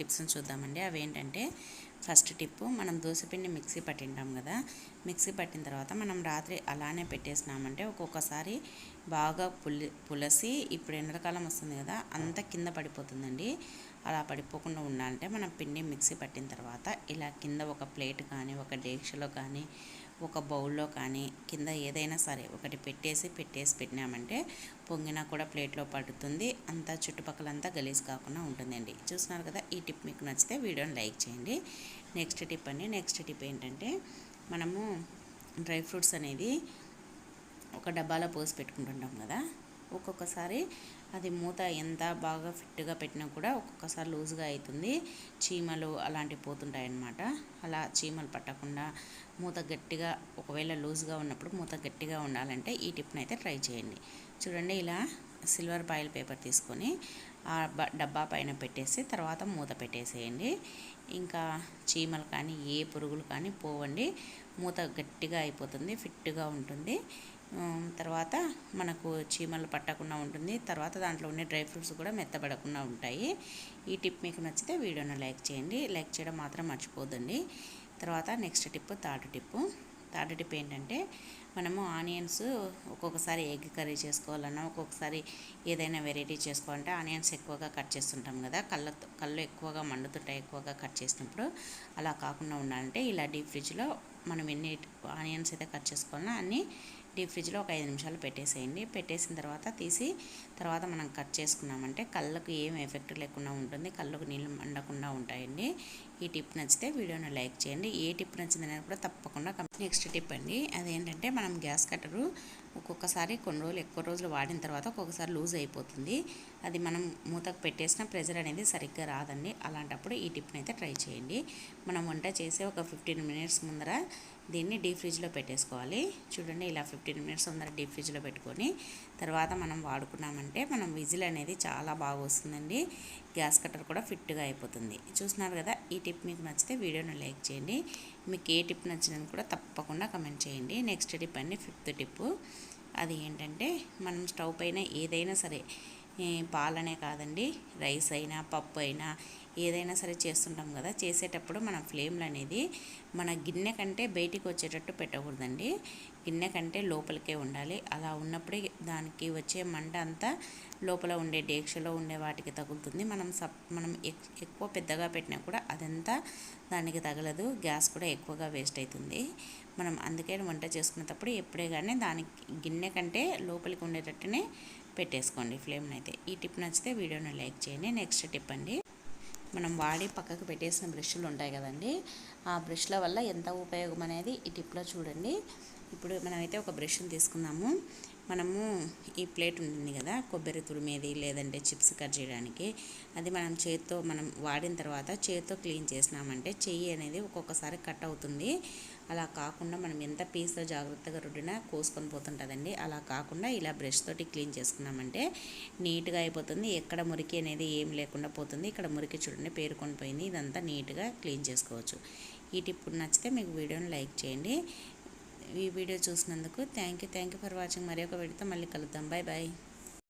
టిప్స్ని చూద్దామండి. అవి ఏంటంటే ఫస్ట్ టిప్పు మనం దోశపిండి మిక్సీ పట్టింటాం కదా. మిక్సీ పట్టిన తర్వాత మనం రాత్రి అలానే పెట్టేసినామంటే ఒక్కొక్కసారి బాగా పులి పులసి ఇప్పుడు ఎండాకాలం వస్తుంది కదా అంత కింద పడిపోతుందండి. అలా పడిపోకుండా ఉండాలంటే మనం పిండి మిక్సీ పట్టిన తర్వాత ఇలా కింద ఒక ప్లేట్ కానీ ఒక డేక్షలో కానీ ఒక బౌల్లో కానీ కింద ఏదైనా సరే ఒకటి పెట్టేసి పెట్టేసి పెట్టినామంటే పొంగినా కూడా ప్లేట్లో పడుతుంది. అంతా చుట్టుపక్కలంతా గలీజ్ కాకుండా ఉంటుందండి. చూస్తున్నారు కదా ఈ టిప్ మీకు నచ్చితే వీడియోని లైక్ చేయండి. నెక్స్ట్ టిప్ అండి నెక్స్ట్ టిప్ ఏంటంటే మనము డ్రై ఫ్రూట్స్ అనేది ఒక డబ్బాలో పోసి పెట్టుకుంటుంటాం కదా. ఒక్కొక్కసారి అది మూత ఎంత బాగా ఫిట్గా పెట్టినా కూడా ఒక్కొక్కసారి లూజ్గా అవుతుంది చీమలు అలాంటివి పోతుంటాయి అన్నమాట అలా చీమలు పట్టకుండా మూత గట్టిగా ఒకవేళ లూజ్గా ఉన్నప్పుడు మూత గట్టిగా ఉండాలంటే ఈ టిప్ని అయితే ట్రై చేయండి. చూడండి ఇలా సిల్వర్ బాయిల్ పేపర్ తీసుకొని ఆ డబ్బా పైన పెట్టేసి తర్వాత మూత పెట్టేసేయండి. ఇంకా చీమలు కానీ ఏ పురుగులు కానీ పోవండి. మూత గట్టిగా అయిపోతుంది ఫిట్గా ఉంటుంది. తర్వాత మనకు చీమలు పట్టకుండా ఉంటుంది. తర్వాత దాంట్లో ఉండే డ్రై ఫ్రూట్స్ కూడా మెత్తబడకుండా ఉంటాయి. ఈ టిప్ మీకు నచ్చితే వీడియోను లైక్ చేయండి. లైక్ చేయడం మాత్రం మర్చిపోదండి తర్వాత next tip third tip third tip ఏంటంటే మనము ఆనియన్స్ ఒక్కొక్కసారి ఎగ్ కర్రీ చేసుకోవాలన్నా ఒక్కొక్కసారి ఏదైనా వెరైటీ చేసుకోవాలంటే ఆనియన్స్ ఎక్కువగా కట్ చేస్తుంటాం కదా. కళ్ళ కళ్ళు ఎక్కువగా మండుతుంటాయి ఎక్కువగా కట్ చేసినప్పుడు. అలా కాకుండా ఉండాలంటే ఇలా డీప్ ఫ్రిడ్జ్లో మనం ఎన్ని ఆనియన్స్ అయితే కట్ చేసుకోవాలన్నా అన్నీ డీప్ ఫ్రిడ్జ్లో ఒక ఐదు నిమిషాలు పెట్టేసేయండి. పెట్టేసిన తర్వాత తీసి తర్వాత మనం కట్ చేసుకున్నామంటే కళ్ళకు ఏం ఎఫెక్ట్ లేకుండా ఉంటుంది. కళ్ళకు నీళ్ళు మండకుండా ఉంటాయండి. ఈ టిప్ నచ్చితే వీడియోని లైక్ చేయండి. ఏ టిప్ నచ్చిందనేది కూడా తప్పకుండా నెక్స్ట్ టిప్ అండి. అదేంటంటే మనం గ్యాస్ కట్టరు. ఒక్కొక్కసారి కొన్ని రోజులు ఎక్కువ రోజులు వాడిన తర్వాత ఒక్కొక్కసారి లూజ్ అయిపోతుంది. అది మనం మూతకు పెట్టేసిన ప్రెజర్ అనేది సరిగ్గా రాదండి. అలాంటప్పుడు ఈ టిప్ని అయితే ట్రై చేయండి. మనం వంట చేసే ఒక ఫిఫ్టీన్ మినిట్స్ ముందర దీన్ని డీప్ ఫ్రిడ్జ్లో పెట్టేసుకోవాలి. చూడండి ఇలా ఫిఫ్టీన్ మినిట్స్ ముందర డీప్ ఫ్రిడ్జ్లో పెట్టుకొని తర్వాత మనం వాడుకున్నామంటే మనం విజిల్ అనేది చాలా బాగా వస్తుందండి. గ్యాస్ కట్టర్ కూడా ఫిట్గా అయిపోతుంది. చూస్తున్నారు కదా ఈ టిప్ మీకు నచ్చితే వీడియోను లైక్ చేయండి. మీకు ఏ టిప్ నచ్చిందని కూడా తప్పకుండా కమెంట్ చేయండి. నెక్స్ట్ టిప్ అండి ఫిఫ్త్ టిప్పు. అది ఏంటంటే మనం స్టవ్ పైన ఏదైనా సరే పాలనే కాదండి రైస్ అయినా పప్పు అయినా ఏదైనా సరే చేస్తుంటాం కదా చేసేటప్పుడు మన ఫ్లేమ్లు అనేది మన గిన్నె కంటే బయటికి వచ్చేటట్టు పెట్టకూడదండి. గిన్నె కంటే లోపలికే ఉండాలి. అలా ఉన్నప్పుడే దానికి వచ్చే మంట అంతా లోపల ఉండే డేక్షలో ఉండే వాటికి తగులుతుంది. మనం సప్ మనం ఎక్కువ పెద్దగా పెట్టినా కూడా అదంతా దానికి తగలదు. గ్యాస్ కూడా ఎక్కువగా వేస్ట్ అవుతుంది. మనం అందుకే వంట చేసుకునేటప్పుడు ఎప్పుడే కానీ దానికి గిన్నె కంటే లోపలికి ఉండేటట్టునే పెట్టేసుకోండి ఫ్లేమ్ని అయితే ఈ టిప్ నచ్చితే వీడియోని లైక్ చేయండి. నెక్స్ట్ టిప్ అండి. మనం వాడి పక్కకు పెట్టేసిన బ్రష్లు ఉంటాయి కదండి. ఆ బ్రష్ల వల్ల ఎంత ఉపయోగం అనేది ఈ టిప్లో చూడండి. ఇప్పుడు మనమైతే ఒక బ్రష్ని తీసుకున్నాము. మనము ఈ ప్లేట్ ఉంటుంది కదా కొబ్బరి తురిమేది లేదంటే చిప్స్ కట్ చేయడానికి అది మనం చేతితో మనం వాడిన తర్వాత చేతితో క్లీన్ చేసినామంటే చెయ్యి అనేది ఒక్కొక్కసారి కట్ అవుతుంది. అలా కాకుండా మనం ఎంత పీస్తో జాగ్రత్తగా రుడ్డినా కోసుకొని పోతుంటుందండి. అలా కాకుండా ఇలా బ్రష్ తోటి క్లీన్ చేసుకున్నామంటే నీట్గా అయిపోతుంది. ఎక్కడ మురికి అనేది ఏం లేకుండా పోతుంది. ఇక్కడ మురికి చూడండి పేరుకొని పోయింది. ఇదంతా నీట్గా క్లీన్ చేసుకోవచ్చు. ఈ టిప్ నచ్చితే మీకు వీడియోని లైక్ చేయండి. ఈ వీడియో చూసినందుకు thank you thank you for watching. మరి ఒక వీడియోతో మళ్ళీ కలుద్దాం. Bye bye